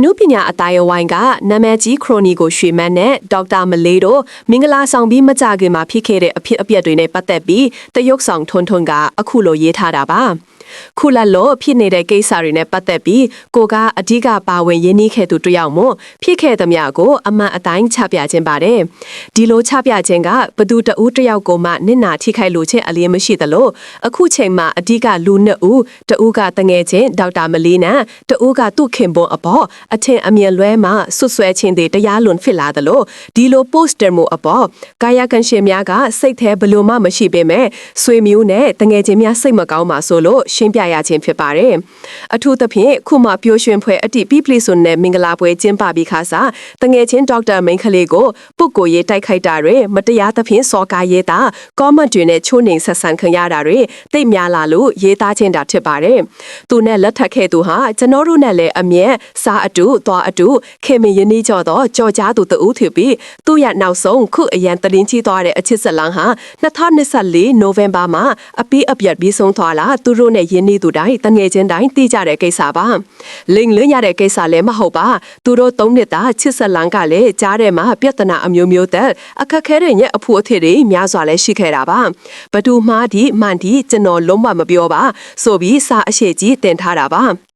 အနုပညာအတိုင်းအဝိုင်းကနာမည်ကြီးခရိုနီကိုရွှေမန်းနဲ့ဒေါက်တာမလေးတို့မင်္ဂလာဆောင်ပြီးမကြခင်မှာဖြစ်ခဲ့တဲ့အဖြစ်အပျက်တွေနဲ့ပတ်သက်ပြီးတရုတ်ဆောင်ထွန်းထွန်းကအခုလိုရေးထားတာပါခုလက်လို့ဖြစ်နေတဲ့ကိစ္စတွေနဲ့ပတ်သက်ပြီးကိုကအဓိကပါဝင်ရင်းနှီးခဲ့သူတစ်ယောက်မို့ဖြစ်ခဲ့သမျှကိုအမှန်အတိုင်းချပြခြင်းပါတယ်ဒီလိုချပြခြင်းကဘသူတဦးတစ်ယောက်ကိုမှနစ်နာထိခိုက်လို့ခြင်းအလင်းမရှိသလိုအခုချိန်မှာအဓိကလူနှစ်ဦးတဦးကတငယ်ချင်းဒေါက်တာမလေးနဲ့တဦးကသူ့ခင်ပွန်းအပေါ်အထင်အမြင်လွဲမှဆွဆွဲခြင်းတွေတရားလွန်ဖြစ်လာသလိုဒီလို poster မို့အပေါ်ကာယကံရှင်များကစိတ်แท้ဘလို့မှမရှိပေမဲ့ဆွေမျိုးနဲ့တငယ်ချင်းများစိတ်မကောင်းပါဆိုလို့ရှင်းပြရခြင်းဖြစ်ပါတယ်အထူးသဖြင့်ခုမှပျော်ရွှင်ဖွယ်အတိပိပလိစွန်နဲ့မင်္ဂလာပွဲကျင်းပပြီးခါစားတငယ်ချင်းဒေါက်တာမိန်ခလေးကိုပုတ်ကိုရေးတိုက်ခိုက်တာတွေမတရားသဖြင့်စော်ကားရေးတာ comment တွေနဲ့ချိုးနှိမ်ဆက်ဆံခံရတာတွေတိတ်များလာလို့ရေးသားခြင်းတာဖြစ်ပါတယ်သူနဲ့လက်ထပ်ခဲ့သူဟာကျွန်တော်တို့နဲ့လည်းအမြဲစားအတူသွားအတူခင်မင်ယင်းနှီးကြော်တော့ကြော်ကြားသူတူဖြစ်ပြီးသူ့ရဲ့နောက်ဆုံးခုအရန်တရင်ကြီးသွားတဲ့အချစ်စလန်းဟာ2024နိုဝင်ဘာမှာအပီးအပြတ်ပြီးဆုံးသွားလာသူတို့နဲ့ယင်းနှီးသူတိုင်းတငယ်ချင်းတိုင်းသိကြတဲ့ကိစ္စပါလိန်လင်းရတဲ့ကိစ္စလည်းမဟုတ်ပါသူတို့သုံးနှစ်သားချစ်စလန်းကလည်းကြားထဲမှာပြဿနာအမျိုးမျိုးသက်အခက်ခဲတွေရဲ့အဖို့အထည်တွေများစွာလည်းရှိခဲ့တာပါဘသူမှားဒီမှန်ဒီကျွန်တော်လုံးဝမပြောပါဆိုပြီးစာအရှိကြီးတင်ထားတာပါ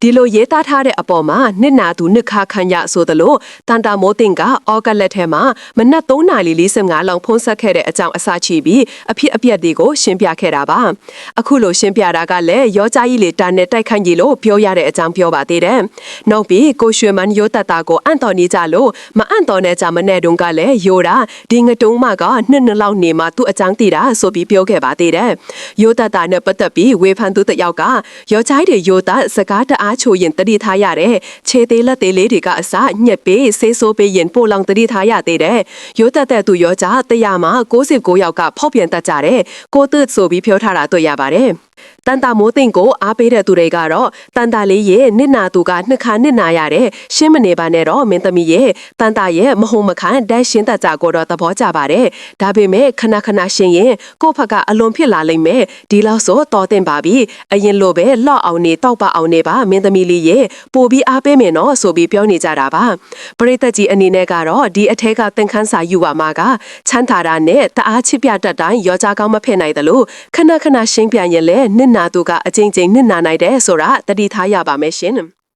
ဒီလိုရေးသားထားတဲ့အပေါ်မှာနှစ်နာသူနှစ်ခါခန့်ရဆိုသလိုတန်တာမိုးတင်ကအော်ဂတ်လက်ထဲမှာမနက်3:45လောက်ဖုံးဆက်ခဲ့တဲ့အကြောင်းအစချီပြီးအဖြစ်အပျက်တွေကိုရှင်းပြခဲ့တာပါအခုလိုရှင်းပြတာကလည်းရောကြားကြီးလေတာနဲ့တိုက်ခိုက်ကြီးလို့ပြောရတဲ့အကြောင်းပြောပါသေးတယ်နောက်ပြီးကိုရွှေမန်ရိုးတတာကိုအန်တော်နေကြလို့မအန်တော်နဲ့ကြမနဲ့တုန်းကလည်းယိုတာဒီငတုံးမကနှစ်နှစ်လောက်နေမှသူ့အကြောင်းသိတာဆိုပြီးပြောခဲ့ပါသေးတယ်ရိုးတတာနဲ့ပတ်သက်ပြီးဝေဖန်သူတစ်ယောက်ကရောကြားကြီးတွေရိုးတာစကားတအားချိုရင်တတိထားရတယ်ခြေသေးလက်သေးလေးတွေကအစညက်ပေးဆေးဆိုးပေးရင်ပိုလောင်တတိထားရသေးတယ်ရိုးတက်တဲ့သူရောကြတရားမှာ69ယောက်ကဖောက်ပြန်တတ်ကြတယ်ကိုသစ်ဆိုပြီးပြောထားတာတွေ့ရပါတယ် တန်တာမိုးသိန့်ကိုအားပေးတဲ့သူတွေကတော့တန်တာလေးရဲ့နစ်နာသူကနှစ်ခါနစ်နာရတဲ့ရှင်းမနေပါနဲ့တော့မင်းသမီးရဲ့တန်တာရဲ့မဟုံမခန့်တက်ရှင်းတတ်ကြကိုတော့သဘောကျပါတယ်ဒါပေမဲ့ခဏခဏရှင်းရင်ကိုယ့်ဖက်ကအလွန်ဖြစ်လာလိမ့်မယ်ဒီလောက်ဆိုတော်တင်ပါပြီအရင်လိုပဲလော့အောင်နေတောက်ပအောင်နေပါမင်းသမီးလေးရဲ့ပို့ပြီးအားပေးမယ်နော်ဆိုပြီးပြောနေကြတာပါပရိသတ်ကြီးအနေနဲ့ကတော့ဒီအထက်ကသင်ခန်းစာယူပါမှာကချမ်းသာတာနဲ့တအားချစ်ပြတတ်တိုင်းရောကြကောင်းမဖြစ်နိုင်တယ်လို့ခဏခဏရှင်းပြရင်လည်းနစ်နာသူကအချင်းချင်းနစ်နာနိုင်တယ်ဆိုတာတတိထားရပါမယ်ရှင်